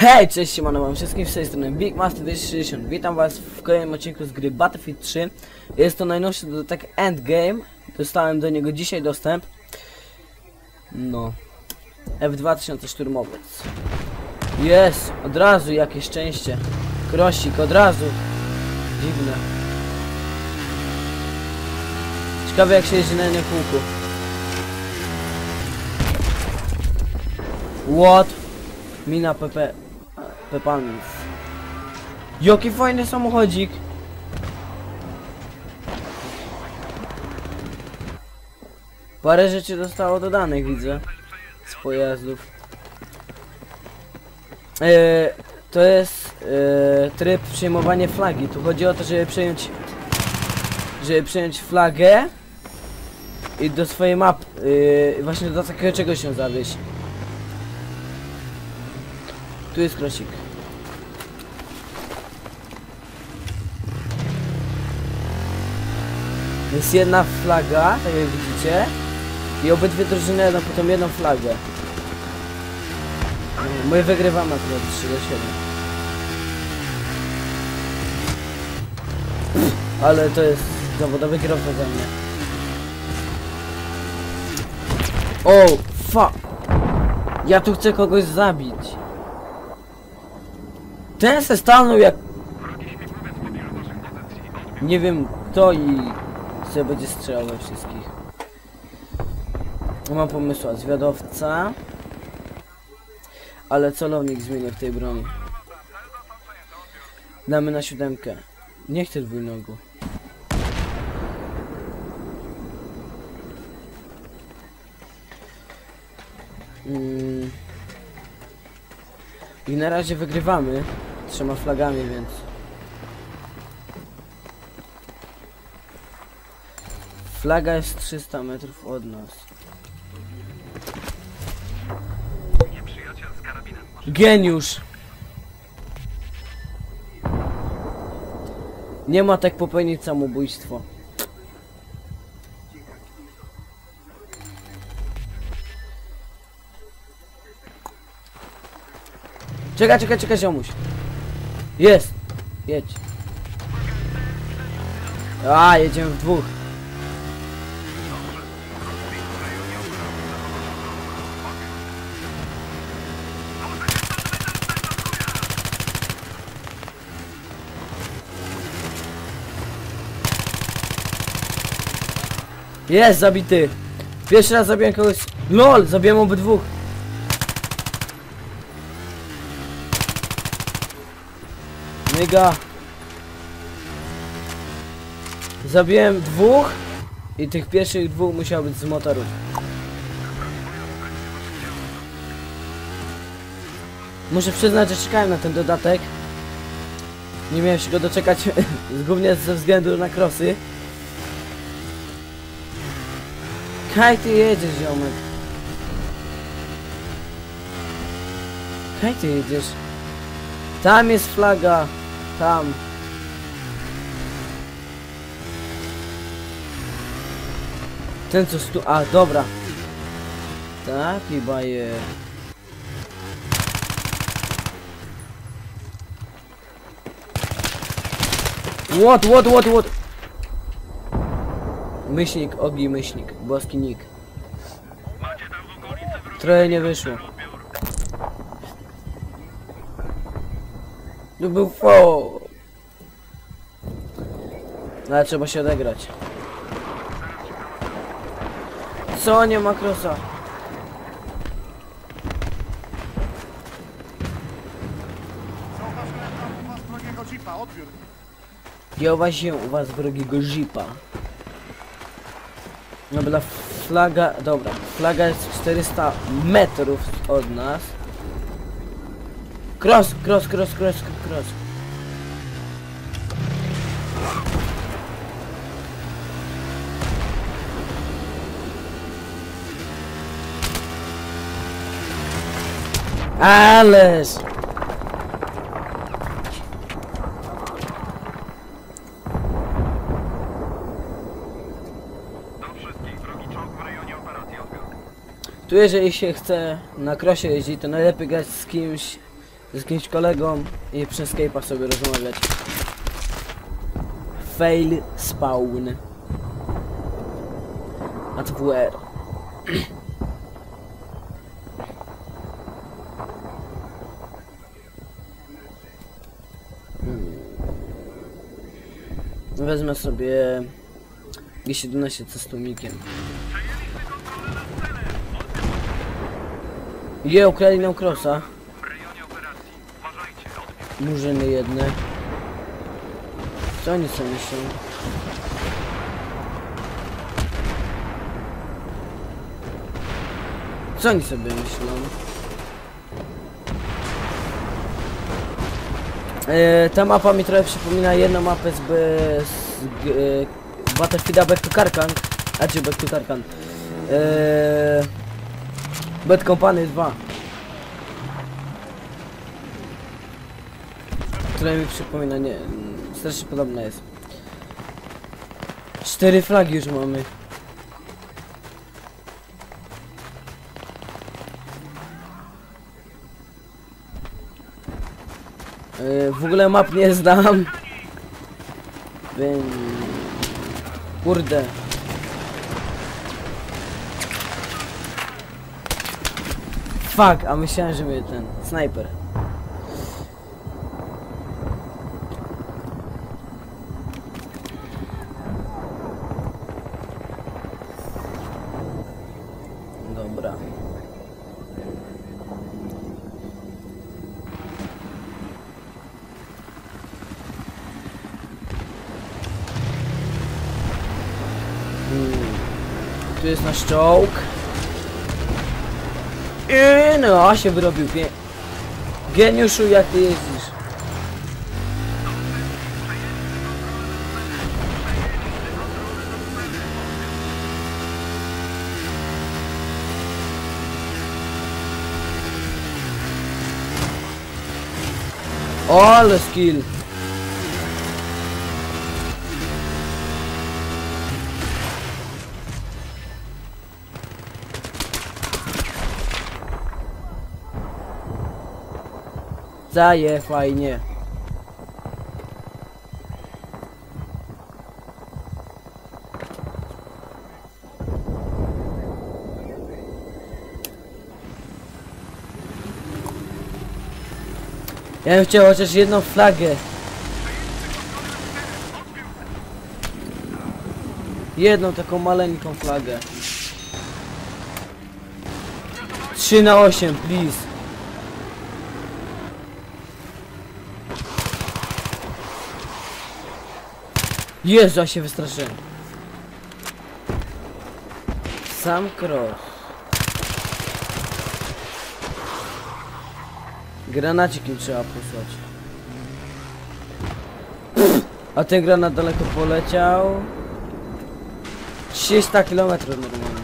Hej, cześć, siemano wam wszystkim z tej strony Big Master 260 Witam was w kolejnym odcinku z gry Battlefield 3 Jest to najnowszy dodatek Endgame. Dostałem do niego dzisiaj dostęp. No. F2000 szturmowiec. Jest, od razu jakie szczęście. Krosik, od razu. Dziwne. Ciekawe jak się jeździ na jednym kółku. What? Mina Pepe... Pepanis. Jaki fajny samochodzik! Parę rzeczy zostało dodanych, widzę. Z pojazdów. Eee, to jest eee, tryb przyjmowania flagi. Tu chodzi o to, żeby przejąć... Żeby przejąć flagę i do swojej mapy, yy, właśnie do takiego czegoś się zawieść. Tu jest krosik. Jest jedna flaga, tak jak widzicie. I obydwie drużyny jadą potem jedną flagę. My wygrywamy akurat 3 do 7. Ale to jest zawodowy kierowca za mnie. O, fa... Ja tu chcę kogoś zabić. Ten se stanął jak... Nie wiem kto i sobie będzie strzelał we wszystkich. Mam pomysł, zwiadowca. Ale celownik zmienię w tej broni. Damy na siódemkę. Nie chcę dwójnogu. Mm. I na razie wygrywamy trzema flagami, więc... Flaga jest 300 metrów od nas. Geniusz! Nie ma tak popełnić samobójstwo. Czekaj, czekaj, czekaj, ziomuś. Jest. Jedź. A, jedziemy w dwóch. Jest zabity. Pierwszy raz zabiłem kogoś. LOL, zabiłem obydwóch. Myga. Zabiłem dwóch i tych pierwszych dwóch musiał być z motoru. Muszę przyznać, że czekałem na ten dodatek. Nie miałem się go doczekać głównie ze względu na krosy. Kaj ty jedziesz, ziomek. Kaj ty jedziesz. Tam jest flaga. Tam. Ten co stu... A, dobra. Taki bajer. What, what, what, what? Myślnik, ogi myślnik, boski nick. Trochę nie wyszło. To był fo. No, Ale trzeba się odegrać. Co nie ma krosa? Zauważyłem tam u was wrogiego jeepa. Dobra, flaga, dobra, flaga jest 400 metrów od nas. Cross, cross, cross, cross, cross. Ależ! Tu jeżeli się chce na krosie jeździć, to najlepiej grać z kimś z jakimś kolegą i przez Skype'a sobie rozmawiać. Fail spawn. ATWR. Hmm. Wezmę sobie G17 co z tłumikiem. Je, ukradli nam. Murzyny jedne. Co oni sobie myślą? Co oni sobie myślą? E, ta mapa mi trochę przypomina jedną mapę z, z g, e, Battlefielda Back to Karkan. A czy Back to Karkan? E, Bad Company 2. która mi przypomina, nie, strasznie podobna jest. Cztery flagi już mamy. Yy, w ogóle map nie znam. Więc... Kurde. Fuck, a myślałem, że mnie ten snajper. Dobra. Hmm. Jest nasz czołg. I no, się wyrobił. Geniuszu, jak ty jeździsz? O, ale skill. Zaje fajnie. Ja bym chciał chociaż jedną flagę. Jedną taką maleńką flagę. 3 na 8, please. Jezu, ja się wystraszyłem. Sam cross. Granacik trzeba posłać. A ten granat daleko poleciał. 300 km normalnie.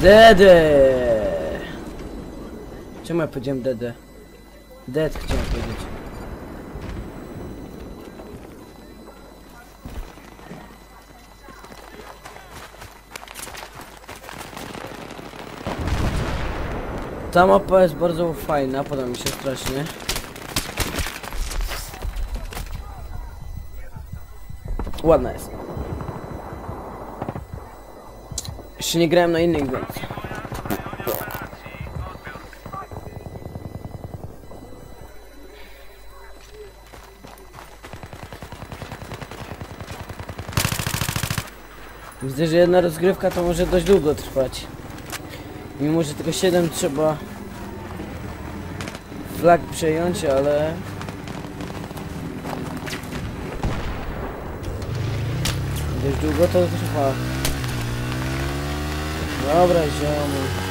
Dede! Czemu ja powiedziałem Dede? Dead chciałem powiedzieć. Ta mapa jest bardzo fajna, podoba mi się strasznie. Ładna jest. Jeszcze nie grałem na innych, więc... Widzę, że jedna rozgrywka to może dość długo trwać. Mimo, że tylko 7 trzeba flag przejąć, ale... Dość długo to trwa. Abrajamos.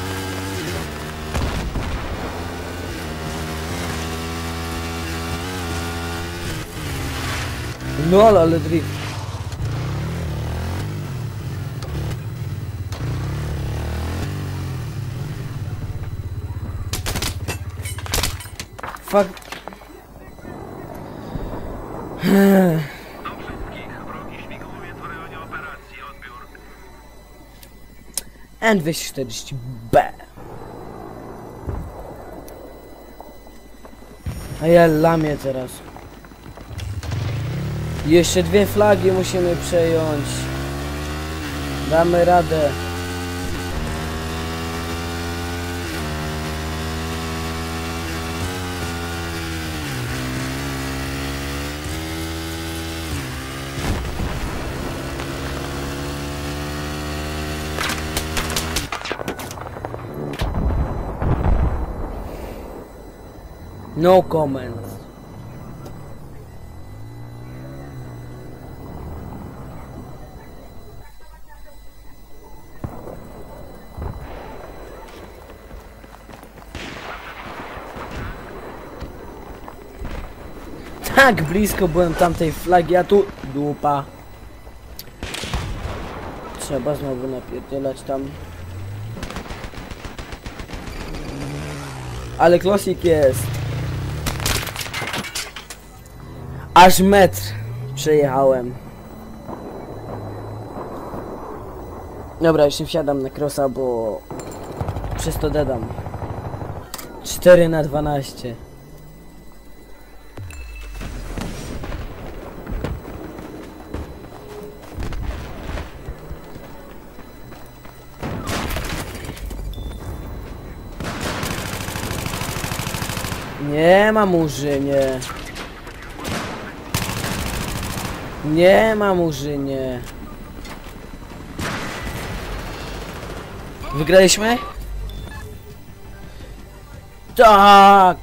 Nola, Ledri. Fuck. N240B. A ja lamię teraz. Jeszcze dwie flagi musimy przejąć. Damy radę. No comments. Tak blisko byłem tamtej flagi, a tu dupa. Trzeba znowu napierdzielać tam. Ale klasik jest. Aż metr przejechałem. Dobra, już nie wsiadam na crossa, bo przez to dedam. 4 na 12. Nie ma murzynie. Nie ma murzynie. Wygraliśmy? Tak!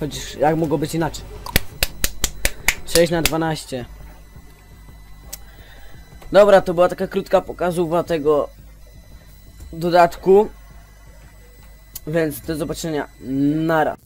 Chociaż jak mogło być inaczej? 6 na 12. Dobra, to była taka krótka pokazówka tego dodatku. Więc do zobaczenia. Nara.